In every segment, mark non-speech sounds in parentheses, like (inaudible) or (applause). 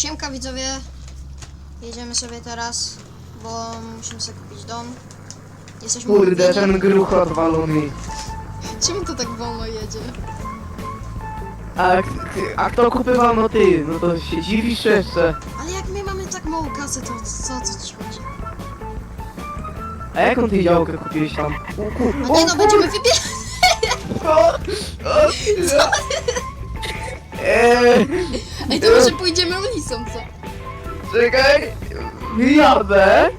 Siemka widzowie. Jedziemy sobie teraz, bo musimy sobie kupić dom. Jesteśmy Kurde, ten gruchot walony. (laughs) Czemu to tak wolno jedzie? A, a kto kupywał no ty? No to się dziwisz jeszcze. Ale jak my mamy tak mało kasy, to co, co ci chodzi? A jaką ty działkę kupiłeś tam? A nie no, będziemy wybierać. (laughs) Eee, (laughs) Ej, to może pójdziemy ulicą, co? czekaj, jadę.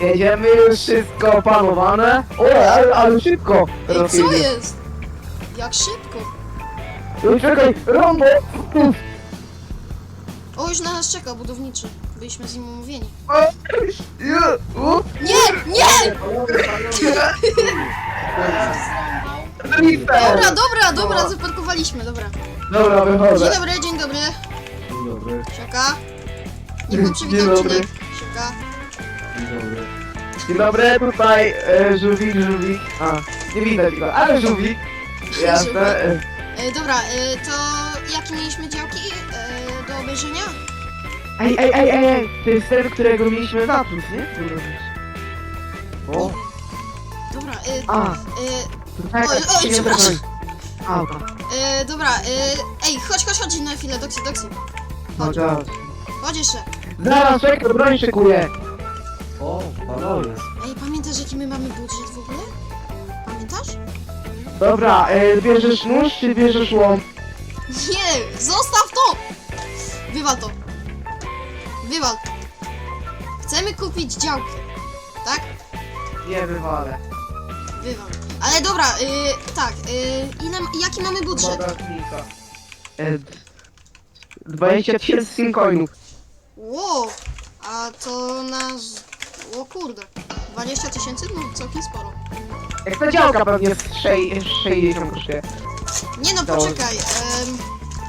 Jedziemy już wszystko opanowane. O, ale, ale szybko. Ej, co jest? Jak szybko. Czekaj, rondo. O, już na nas czeka budowniczy. Byliśmy z nim umówieni. Nie, nie! (laughs) (laughs) Dobra, dobra, dobra, zaparkowaliśmy, dobra. Dobra, Dzień wychodzę. dobry, dzień dobry. Dzień dobry, Siaka. Przywita Dzień dobry. odcinek. Siaka. dzień dobry. Dzień dobry, tutaj e, żółwik, żółwik. A, nie widać go, ale żółwik. (laughs) Jasne. E, E, dobra, e, to jakie mieliśmy działki e, do obejrzenia? Ej, ej, ej, ej, ej, to jest ten, którego mieliśmy na plus, nie? O, Dobra, e, a, e, tutaj Oj, oj, przepraszam. A, dobra. e, dobra, e, ej, chodź, chodź, chodź na chwilę, Doksy, Doksy. No, Chodź, teraz. chodź jeszcze. Zaraz, czekaj, broń szykuję. O, pano jest. Ej, pamiętasz jaki my mamy budżet w ogóle? Pamiętasz? Dobra, e, bierzesz nóż, czy bierzesz łom? Nie, zostaw to! Wywal to. Wywal. Chcemy kupić działkę, tak? Nie wywalę. Wywal. Ale dobra, y, tak, y, ile, jaki mamy budżet? Bagażnika. E, 20 tysięcy simcoinów. Wow, a to nasz... O kurde, 20 tysięcy? No całkiem sporo. Jak ta działka pewnie z sze- 60 kosztuje. Nie no, poczekaj. em,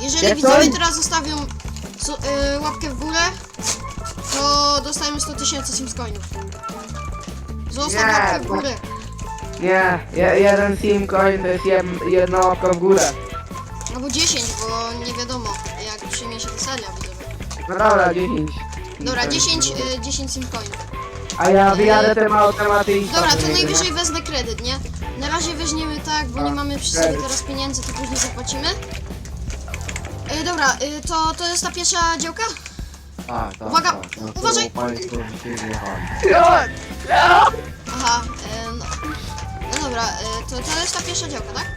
jeżeli Jak widzowie to? teraz zostawią su- y, łapkę w górę, to dostajemy 100 tysięcy simscoinów. Zostaw Nie, łapkę w bo- górę. Nie, je, jeden simcoin to jest jed, jedna łapka w górę. Albo 10, bo nie wiadomo, jak przyjmie się widzowie. No dobra, 10. Dobra, 10, y, 10 simcoinów. A ja wyjadę tym automaty i... Dobra, to najwyżej wezmę kredyt, nie? Na razie weźmiemy tak, bo nie mamy przy sobie teraz pieniędzy, to później zapłacimy. E, dobra, y, to, to jest ta pierwsza działka? Tak, tak, Uwaga, tak. No to uważaj. Państwo dzisiaj. Aha, e, no. No dobra, e, to, to jest ta pierwsza działka, tak?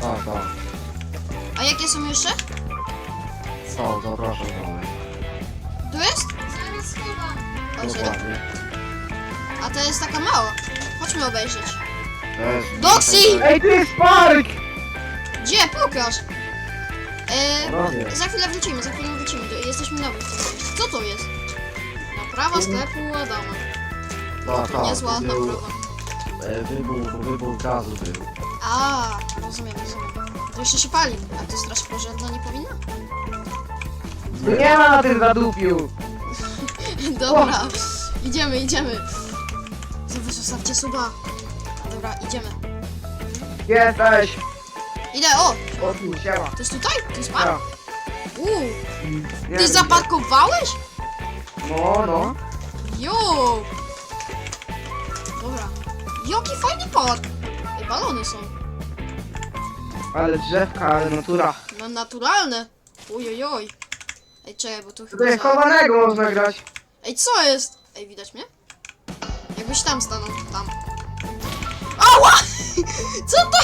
Tak, tak. A jakie są jeszcze? Co, zapraszam. Tu jest? O, serio? Dokładnie. A to jest taka mała. Chodźmy obejrzeć. Też-! Ej, tu jest park! Gdzie? Pokaż! Panowie, za chwilę wrócimy, za chwilę wrócimy. Jesteśmy nowi w tym mieście. Co to jest? Naprawa sklepu Adama. tak, tak. Niezła naprawa. E, Wybuch, wybuch gazu był. A, rozumiem, rozumiem. To jeszcze się pali. A to straż pożarna nie powinna? Nie ma na tym zadupiu. (laughs) Dobra, idziemy, idziemy. Zobacz, zostawcie suba. Dobra, idziemy. Jesteś. Idę, o! O tu, siema. To jest tutaj? To jest pan? Ja. Uuu, Nie ty wiem. zaparkowałeś? No, no. Jo! Dobra. Jaki fajny park! Ej, balony są. Ale drzewka, ale natura. No naturalne. Ojojoj. Ej, czekaj, bo tu chyba... Tutaj za- chowanego można grać. Ej, co jest? Ej, widać mnie? Jakbyś tam stanął, tam. Ała! (laughs) Co to?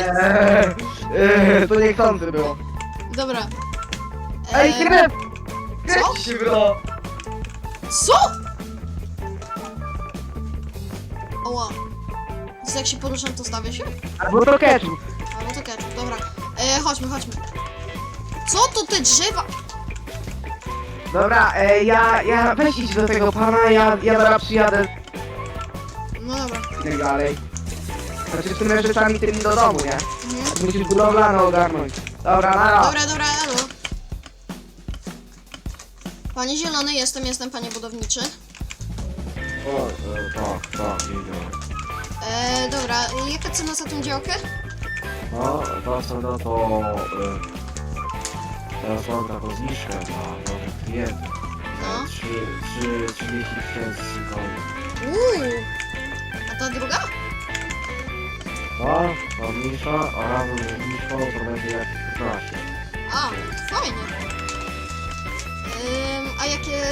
Eee, eee, to niechcący było. Dobra. Ej, Eee, krew! Krew się bro! Co? Oła. Więc jak się poruszam, to stawię się? Albo to ketchup. Albo to ketchup, dobra. E, chodźmy, chodźmy. Co to te drzewa? Dobra, e, ja, ja, weź idź do tego pana, ja, ja zaraz przyjadę No dobra. i tak dalej. Znaczy z tymi rzeczami tymi do domu, nie? Mhm. Musisz budowlano ogarnąć. Dobra, na Dobra, dobra, elo. Panie zielony, jestem, jestem panie budowniczy. O, e, tak, tak, jedziemy. E, dobra, jaka cena za tą działkę? No, ta cena to... teraz mam taką zniżkę dla nowych klientów. No. 3, 3, 30 tysięcy koni. Uuu. A ta druga? To, to mniejsza, a razem z zniżką to będzie jak 15. A, fajnie. Ym, a jakie...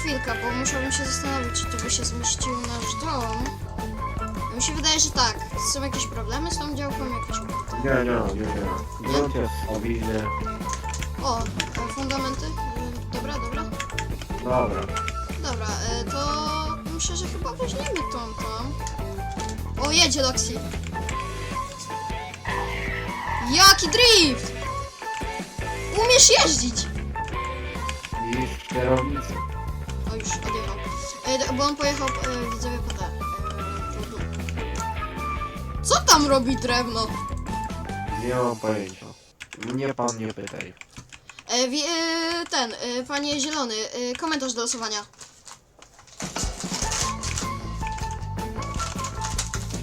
Chwilka, bo musiałbym się zastanowić, czy to by się zmieścił nasz dom. Mi się wydaje, że tak. Są jakieś problemy z tą działką? Jakieś... Nie, nie, nie, nie. Grunt jest. O, e, fundamenty? Dobra, dobra. Dobra. Dobra, e, to myślę, że chyba weźmiemy tą tą. O, jedzie Loxi. Jaki drift! Umiesz jeździć! Widzisz kierownicę. O, już odjechał. E, d- bo on pojechał, e, widzowie, Co tam robi drewno? Nie mam pojęcia. Mnie pan nie pytaj. E, wi, e, ten, e, panie Zielony, e, komentarz do losowania.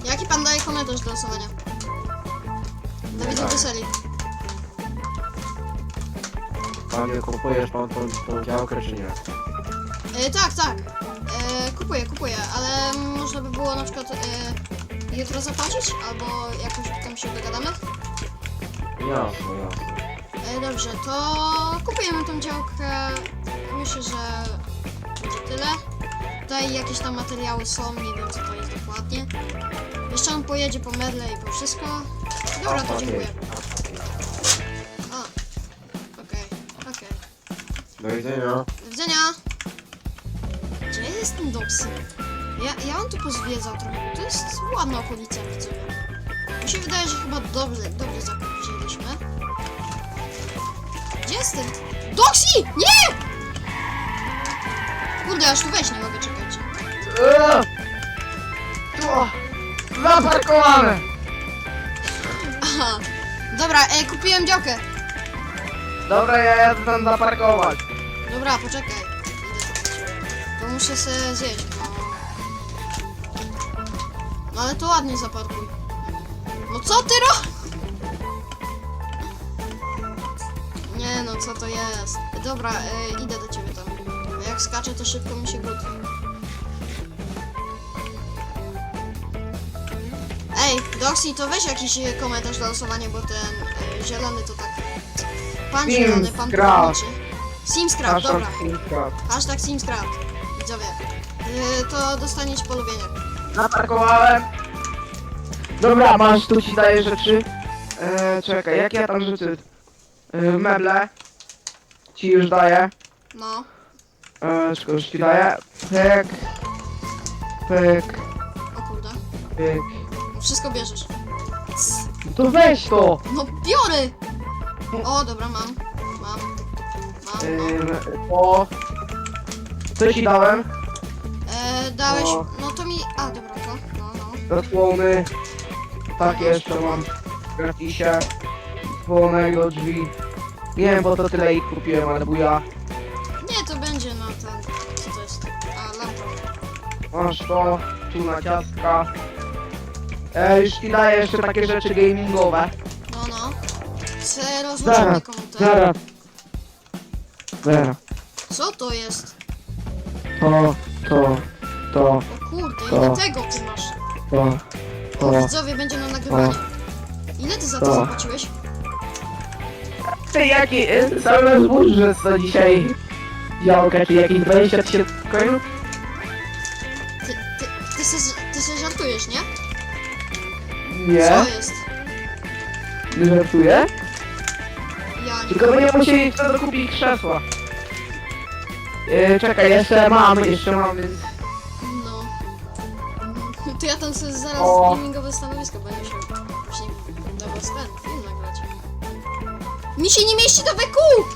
Jaki pan daje komentarz do losowania? Dawid daję. Weseli. Panie, kupujesz pan tą, tą działkę czy nie? E, tak, tak. E, kupuję, kupuję, ale można by było na przykład e, jutro zapłacić, albo jakoś tam się dogadamy. Jasne, jasne. E, dobrze, to kupujemy tą działkę. Myślę, że będzie tyle. Tutaj jakieś tam materiały są, nie wiem co to jest dokładnie. Jeszcze on pojedzie po Merle i po wszystko. Dobra, to A, dziękuję. okej. A, okej, okej. Do widzenia. Do widzenia. Gdzie jest ten Doxy? Ja, ja on tu pozwiedzał trochę, to jest ładna okolica, widzowie. Mi się wydaje, że chyba dobrze, dobrze zakup wzięliśmy. Gdzie jest ten? Doxy! Nie! Kurde, aż tu wejść nie mogę czekać. Eee! O! Zaparkowane! Aha. Dobra, ej, kupiłem działkę. Dobra, ja jadę tam zaparkować. Dobra, poczekaj. Idę do ciebie. To muszę sobie zjeść. No ale to ładnie zaparkuj. No co ty ro... Nie no, co to jest? Dobra, e, idę do ciebie tam. Jak skaczę, to szybko mi się gudzi. Ej, Doxy, to weź jakiś e, komentarz do losowania, bo ten e, zielony to tak... Pan Sims zielony, pan Craft. pomarańczy. Simscraft, Hashtag dobra. Hashtag Simscraft. Widzowie. To dostaniecie polubienia. Zaparkowałem. Dobra, masz, tu ci daję rzeczy. Eee, czekaj, jakie ja tam rzeczy? Eee, meble. Ci już daję. No. Eee, czekaj, już ci daję. Pyk. Pyk. O kurde. Pyk. No wszystko bierzesz. Cs. To weź to! No biorę! O, dobra, mam. Mam. Mam, no. Eee, o. Co ci dałem? E, dałeś... o. Zasłony. Tak, jeszcze mam w gratisie. Dzwonego drzwi. Nie wiem, bo to tyle ich kupiłem, ale buja. Nie, to będzie na ten... Co to jest? A, lampa. Masz to, tu na ciastka. E, już ci daję jeszcze takie rzeczy gamingowe. No, no. Se rozłożymy Zaraz, komputer. zaraz. Zaraz. Co to jest? To, to, to, O kurde, To. ile tego ty masz? To, O, to. widzowie, będzie na nagrywanie. Ile ty za to To. zapłaciłeś? Ty jaki, y, same zbóże co dzisiaj działkę, czy jakieś 20 tysięcy coinów? Ty, ty, ty, se, ty se żartujesz, nie? Nie, Co jest? nie żartuję. Ja nie. Tylko będziemy musieli wtedy kupić krzesła. E, czekaj, jeszcze mam, jeszcze mam, więc... Tam sobie zaraz O. gamingowe stanowisko musiał później was ten film nagrać. Mi się nie mieści do beku!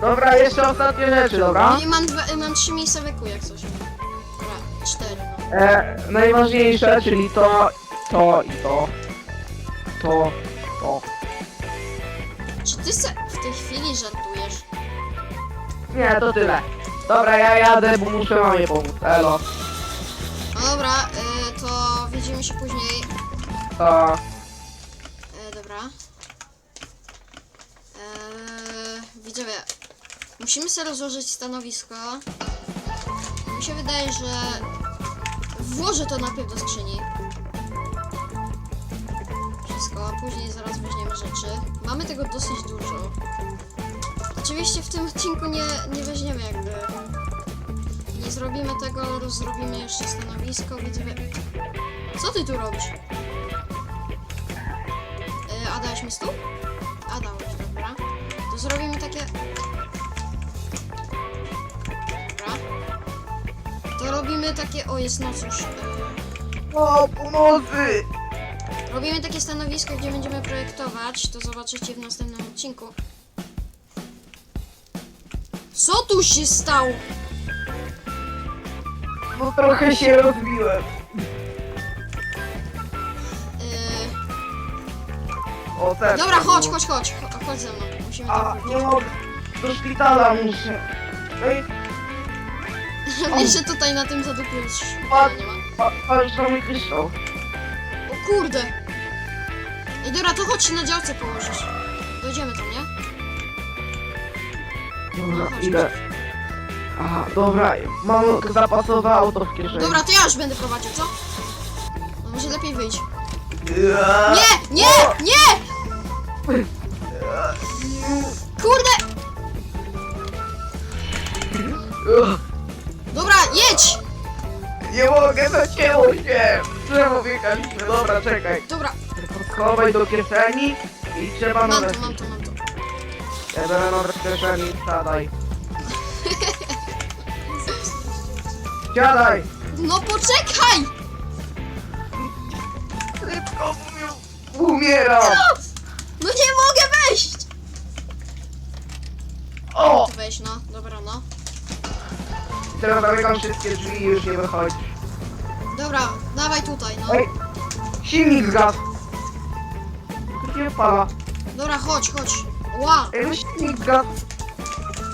Dobra, jeszcze ostatnie rzeczy, dobra? I mam, dwa, mam trzy miejsca beku jak coś. Dobra, cztery no. E, najważniejsze, czyli to, to i to. To, to. Czy ty se w tej chwili żartujesz? Nie, to tyle. Dobra, ja jadę, bo muszę mamie pomóc. Elo. No dobra, y, to widzimy się później. To... Y, dobra. widzowie, musimy sobie rozłożyć stanowisko. Mi się wydaje, że włożę to najpierw do skrzyni. Wszystko, a później zaraz weźmiemy rzeczy. Mamy tego dosyć dużo. Oczywiście w tym odcinku nie, nie weźmiemy jakby... Zrobimy tego, rozrobimy jeszcze stanowisko, widzowie. Co ty tu robisz? Yy, a dałeś mi stół? A dałeś, dobra. To zrobimy takie... Dobra. To robimy takie... O, jest noc już. Yy, O, pomocy! robimy takie stanowisko, gdzie będziemy projektować. To zobaczycie w następnym odcinku. Co tu się stało? No trochę się rozbiłem. Yy, O, tak. dobra, chodź, chodź, chodź. Cho- Chodź ze mną. Musimy A, to nie mogę. Do szpitala muszę. Ej, (laughs) Wiesz, że tutaj na tym A- nie ma. pa- patrz mój kryształ. O kurde! Ej, dobra, to chodź się na działce położysz. Dojdziemy tam, nie? Dobra, idę. Aha, dobra, mam zapasowe auto w kieszeni. Dobra, to ja już będę prowadził, co? No może lepiej wyjść. Nie! Nie! Nie! Kurde! Dobra, jedź! Nie mogę, zacięło się! Drzewo wjechaliśmy, dobra, czekaj. Dobra, Schowaj do kieszeni i trzeba mam to, mam to, mam to. Ja biorę nowe z kieszeni, siadaj. Siadaj! No poczekaj! Szybko, umieram! No nie mogę wejść! O! Tu wejść, no. Dobra, no. Teraz zamykam wszystkie drzwi i już nie wychodzi. Dobra, dawaj tutaj, no. Ej! Silnik zgasł! Nie pala. Dobra, chodź, chodź. Ła! Ej, no silnik zgasł!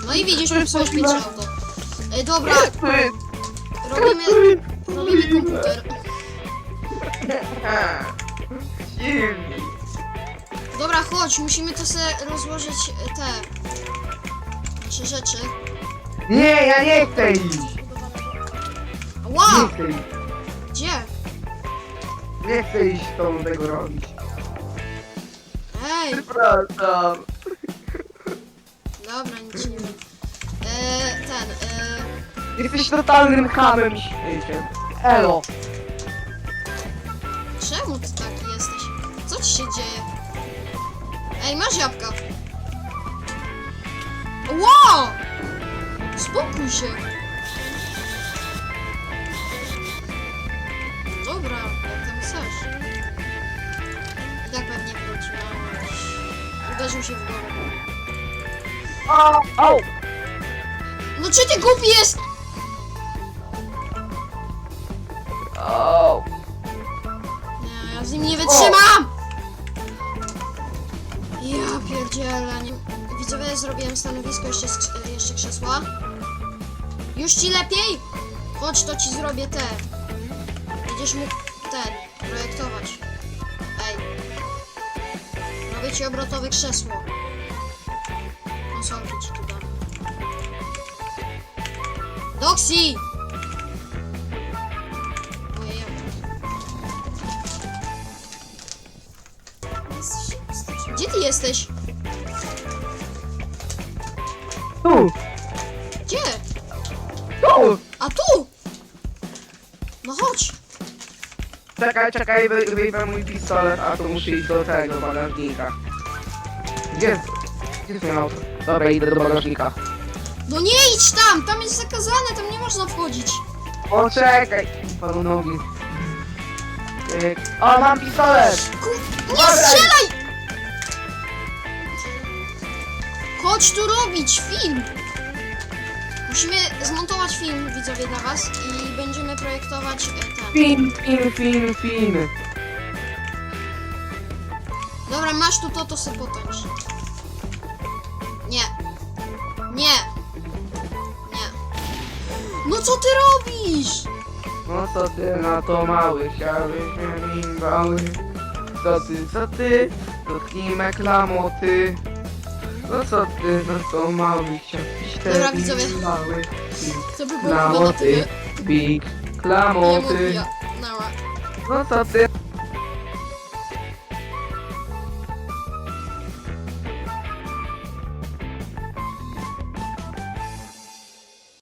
No i widzisz, popsułeś mi auto. Ej, dobra, Ty! Robimy, robimy komputer. Silnik! Dobra, chodź, musimy to sobie rozłożyć e, te nasze rzeczy. Nie, ja nie chcę iść! Wow! Nie chcę iść! Gdzie? Nie chcę iść z tobą tego robić. Ej, Przepraszam. dobra, nic Jesteś totalnym hamem śmieciem. Elo. czemu ty taki jesteś? Co ci się dzieje? Ej, masz jabłka. Wow! Spokój się. Dobra, jak tam chcesz. I tak pewnie wróci, no. Uderzył się w głowę. O, au. No czy ty głupi jest? Nie, ja z nim nie wytrzymam! Ja pierdzielę. Nie... Widzowie, zrobiłem stanowisko, jeszcze, jeszcze krzesła. Już ci lepiej? Chodź, to ci zrobię te. Będziesz mógł ten, projektować. Ej. Robię ci obrotowe krzesło. Konsolki ci tu dam. Doxy! Gdzie ty jesteś? Tu, Gdzie? tu. A tu! No chodź! Czekaj, czekaj, wy- wyjmę mój pistolet, a to muszę iść do tego bagażnika. Gdzie jest? Gdzie jest moje auto? Dobra, idę do bagażnika. No nie idź tam! Tam jest zakazane, tam nie można wchodzić. O, czekaj. Panu nogi. Tyk. O, mam pistolet! Nie strzelaj! Chodź tu robić film! Musimy zmontować film, widzowie, dla was i będziemy projektować e, ten. Film, film, film, film. Dobra, masz tu to, to sobie potęż. Nie. Nie. Nie. No co ty robisz? No co ty na to mały, chciałbyś mnie bimbały. Co ty, co ty? Dotknijmy klamoty. No co ty, no to mały chciał. Dobra, widzowie. Mały. To by było chyba na Klamoty. tyle. Big. Nie Klamoty. mówię. Nara. No co ty?